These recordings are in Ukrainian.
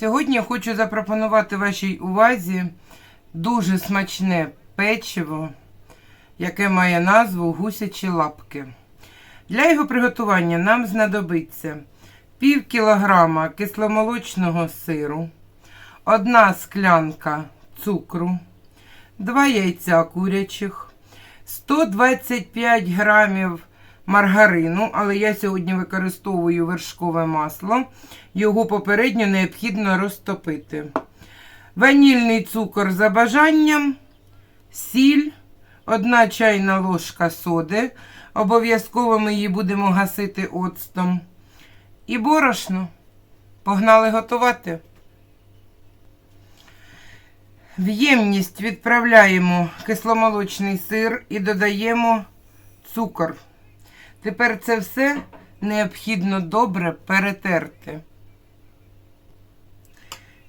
Сьогодні я хочу запропонувати вашій увазі дуже смачне печиво, яке має назву гусячі лапки. Для його приготування нам знадобиться пів кілограма кисломолочного сиру, одна склянка цукру, два яйця курячих, 125 грамів маргарину, але я сьогодні використовую вершкове масло. Його попередньо необхідно розтопити. Ванільний цукор за бажанням, сіль, одна чайна ложка соди. Обов'язково ми її будемо гасити оцтом. І борошно. Погнали готувати. В ємність відправляємо кисломолочний сир і додаємо цукор. Тепер це все необхідно добре перетерти,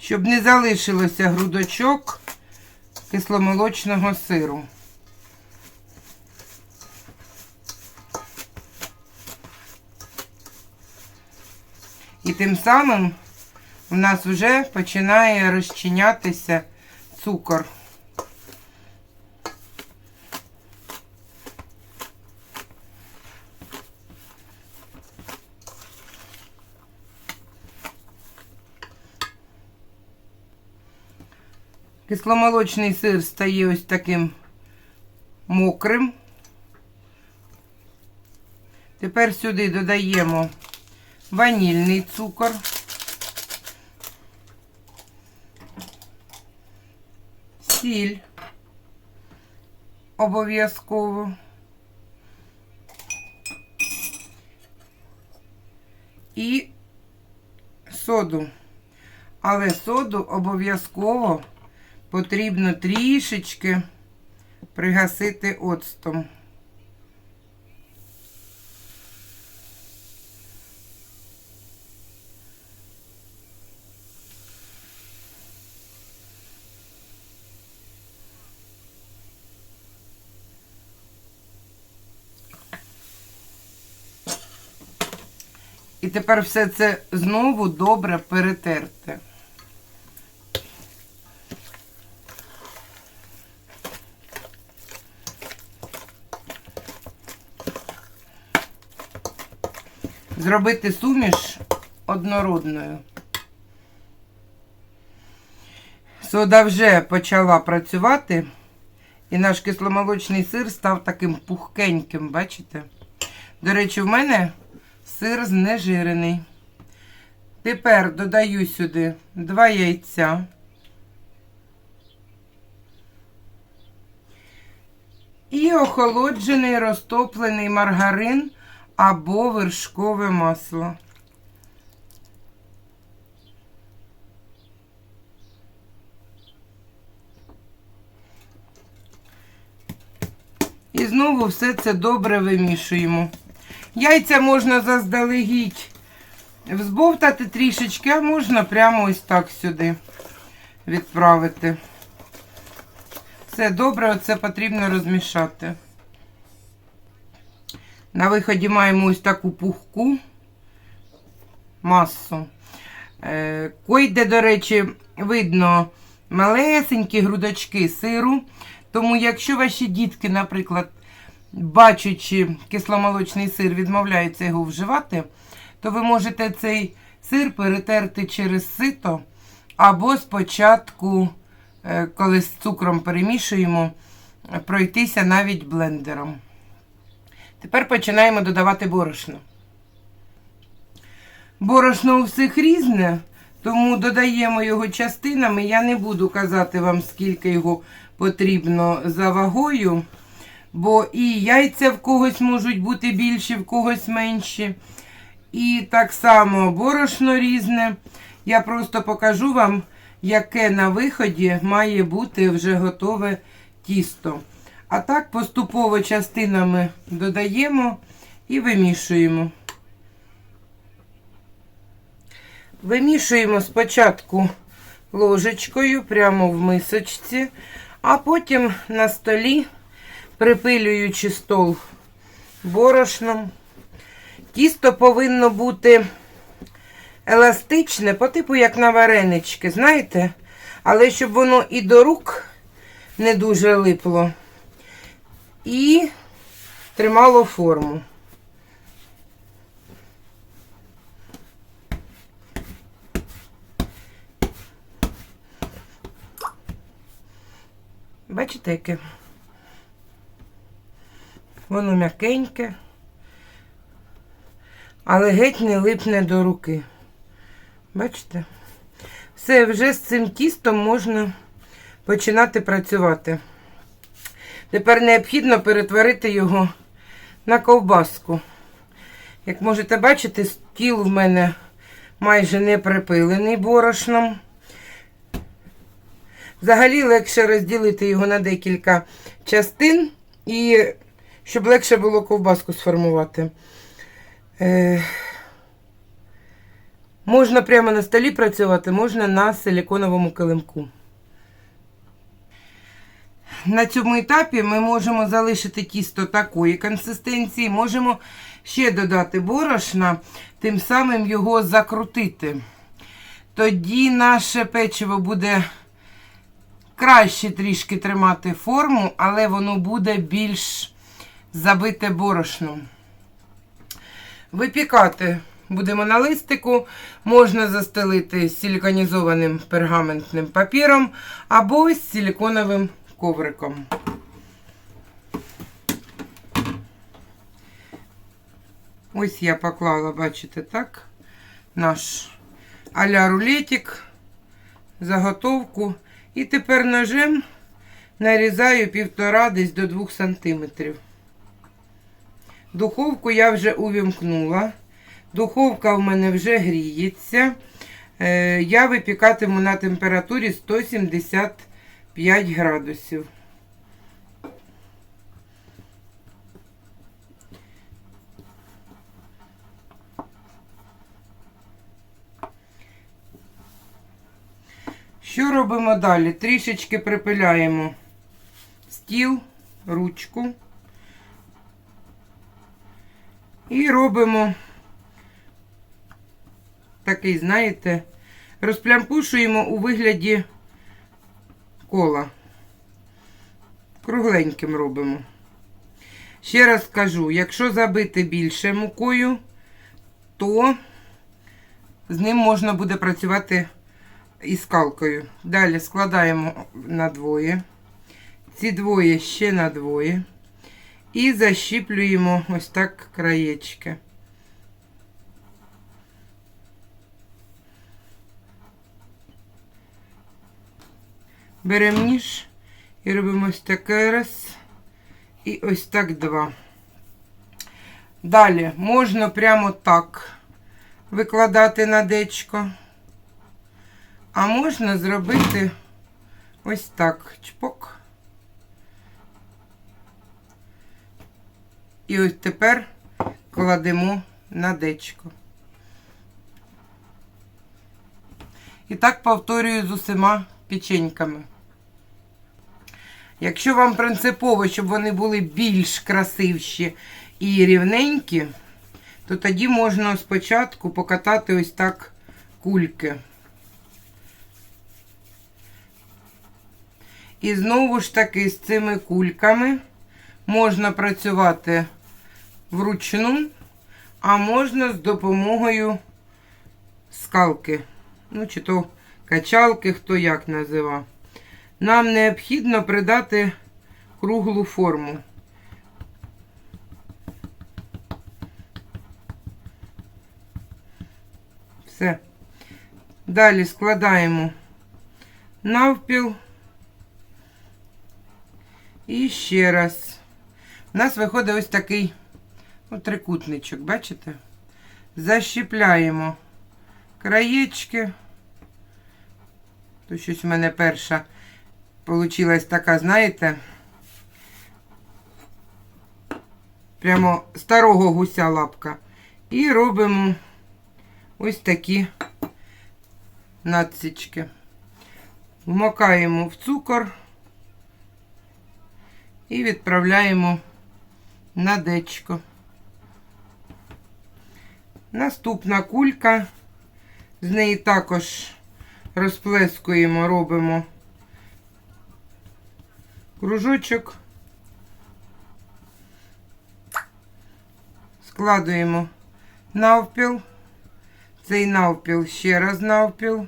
щоб не залишилося грудочок кисломолочного сиру. І тим самим у нас вже починає розчинятися цукор. Кисломолочний сир стає ось таким мокрим. Тепер сюди додаємо ванільний цукор. Сіль обов'язково. І соду. Але соду обов'язково потрібно трішечки пригасити оцтом. І тепер все це знову добре перетерте. Зробити суміш однородною. Сода вже почала працювати, і наш кисломолочний сир став таким пухкеньким, бачите? До речі, в мене сир знежирений. Тепер додаю сюди два яйця. І охолоджений розтоплений маргарин або вершкове масло. І знову все це добре вимішуємо. Яйця можна заздалегідь взбовтати трішечки, а можна прямо ось так сюди відправити. Все добре, оце потрібно розмішати. На виході маємо ось таку пухку масу. Е, Койде, до речі, видно малесенькі грудочки сиру. Тому, якщо ваші дітки, наприклад, бачачи кисломолочний сир, відмовляються його вживати, то ви можете цей сир перетерти через сито, або спочатку, е, коли з цукром перемішуємо, пройтися навіть блендером. Тепер починаємо додавати борошно. Борошно у всіх різне, тому додаємо його частинами. Я не буду казати вам, скільки його потрібно за вагою, бо і яйця в когось можуть бути більші, в когось менші. І так само борошно різне. Я просто покажу вам, яке на виході має бути вже готове тісто. А так поступово частинами додаємо і вимішуємо. Вимішуємо спочатку ложечкою прямо в мисочці, а потім на столі, припилюючи стол борошном. Тісто повинно бути еластичне, по типу як на варенички, знаєте? Але щоб воно і до рук не дуже липло, і тримало форму. Бачите, яке? Воно м'якеньке, але геть не липне до руки. Бачите? Все, вже з цим тістом можна починати працювати. Тепер необхідно перетворити його на ковбаску. Як можете бачити, стіл в мене майже не припилений борошном. Взагалі легше розділити його на декілька частин, і щоб легше було ковбаску сформувати. Е, можна прямо на столі працювати, можна на силіконовому килимку. На цьому етапі ми можемо залишити тісто такої консистенції, можемо ще додати борошна, тим самим його закрутити. Тоді наше печиво буде краще трішки тримати форму, але воно буде більш забите борошном. Випікати будемо на листику, можна застелити силіконізованим пергаментним папіром або з силіконовим ковриком. Ось я поклала, бачите, так, наш а-ля рулетик, заготовку. І тепер ножем нарізаю півтора десь до 2 сантиметрів. Духовку я вже увімкнула. Духовка в мене вже гріється. Е, Я випікатиму на температурі 175 градусів. Що робимо далі? Трішечки припиляємо стіл, ручку. І робимо такий, знаєте, розплямпушуємо у вигляді кола. Кругленьким робимо. Ще раз скажу, якщо забити більше мукою, то з ним можна буде працювати і скалкою. Далі складаємо на двоє. Ці двоє ще на двоє. І защіплюємо ось так краєчки. Беремо ніж і робимо ось таке раз. І ось так два. Далі можна прямо так викладати на дечко. А можна зробити ось так. Чпок. І ось тепер кладемо на дечко. І так повторюю з усіма печеньками. Якщо вам принципово, щоб вони були більш красивші і рівненькі, то тоді можна спочатку покатати ось так кульки. І знову ж таки з цими кульками можна працювати вручну, а можна з допомогою скалки. Ну, чи то качалки, хто як називав. Нам необхідно придати круглу форму. Все. Далі складаємо навпіл. І ще раз. У нас виходить ось такий ну, трикутничок, бачите? Защіпляємо краєчки. Тут щось у мене перша получилась така, знаєте, прямо старого гуся лапка. І робимо ось такі надсічки. Вмокаємо в цукор і відправляємо на дечко. Наступна кулька З неї також розплескуємо, робимо кружочок. Складуємо навпіл. Цей навпіл ще раз навпіл.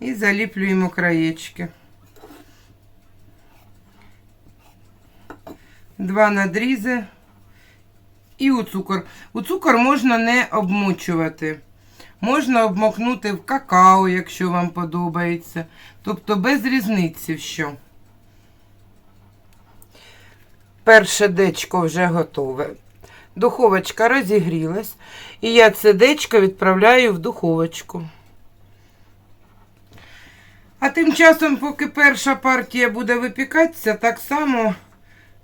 І заліплюємо краєчки. Два надрізи. І у цукор. У цукор можна не обмочувати. Можна обмокнути в какао, якщо вам подобається. Тобто без різниці що. Перше дечко вже готове. Духовочка розігрілась. І я це дечко відправляю в духовочку. А тим часом, поки перша партія буде випікатися, так само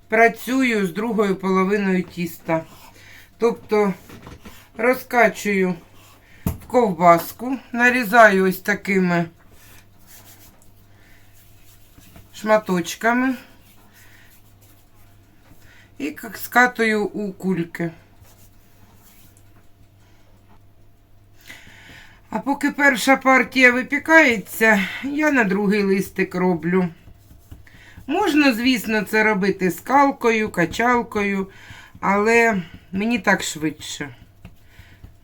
працюю з другою половиною тіста. Тобто розкачую ковбаску, нарізаю ось такими шматочками і скатую у кульки. А поки перша партія випікається, я на другий листик роблю. Можна, звісно, це робити скалкою, качалкою, але мені так швидше.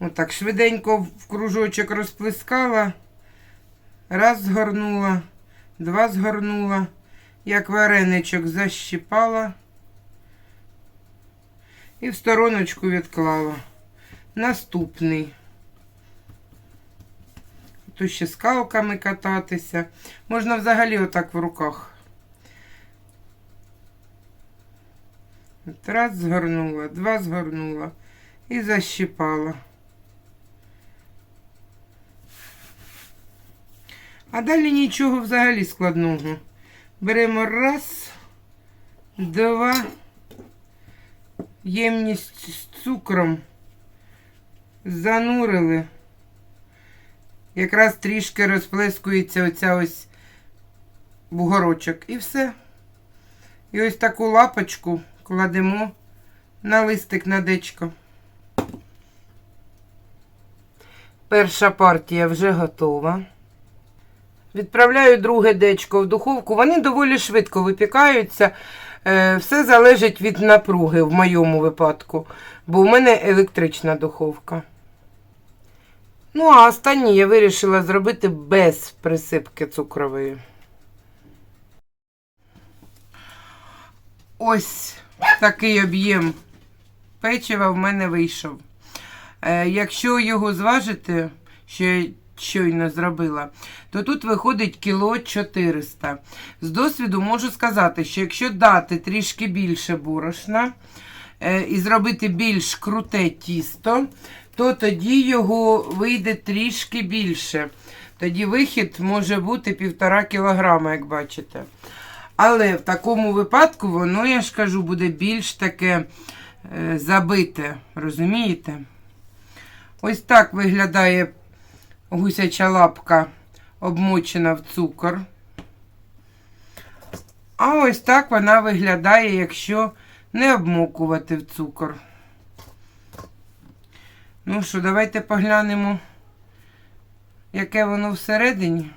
Отак швиденько в кружочок розплескала, раз згорнула, два згорнула, як вареничок защіпала і в стороночку відклала. Наступний. Тут ще скалками кататися. Можна взагалі отак в руках. От Раз згорнула, два згорнула і защіпала. А далі нічого взагалі складного. Беремо раз, два, ємність з цукром, занурили. Якраз трішки розплескується оця ось бугорочок. І все. І ось таку лапочку кладемо на листик на дечко. Перша партія вже готова. Відправляю друге дечко в духовку. Вони доволі швидко випікаються. Е, Все залежить від напруги в моєму випадку, бо в мене електрична духовка. Ну, а останнє я вирішила зробити без присипки цукрової. Ось такий об'єм печива в мене вийшов. Е, якщо його зважити, що щойно зробила, то тут виходить кіло 400. З досвіду можу сказати, що якщо дати трішки більше борошна е, і зробити більш круте тісто, то тоді його вийде трішки більше. Тоді вихід може бути півтора кілограма, як бачите. Але в такому випадку воно, я ж кажу, буде більш таке е, забите. Розумієте? Ось так виглядає гусяча лапка, обмочена в цукор. А ось так вона виглядає, якщо не обмокувати в цукор. Ну що, давайте поглянемо, яке воно всередині.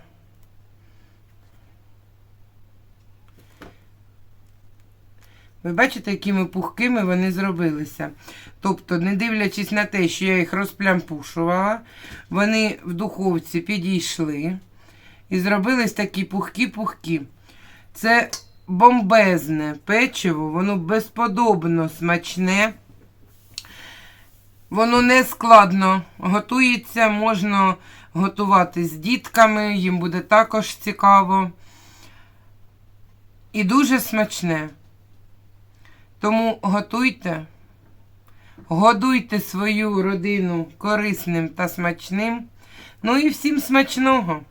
Ви бачите, якими пухкими вони зробилися. Тобто, не дивлячись на те, що я їх розплямпушувала, вони в духовці підійшли і зробились такі пухкі-пухкі. Це бомбезне печиво, воно безподобно смачне. Воно не складно готується, можна готувати з дітками, їм буде також цікаво. І дуже смачне. Тому готуйте, годуйте свою родину корисним та смачним. Ну і всім смачного!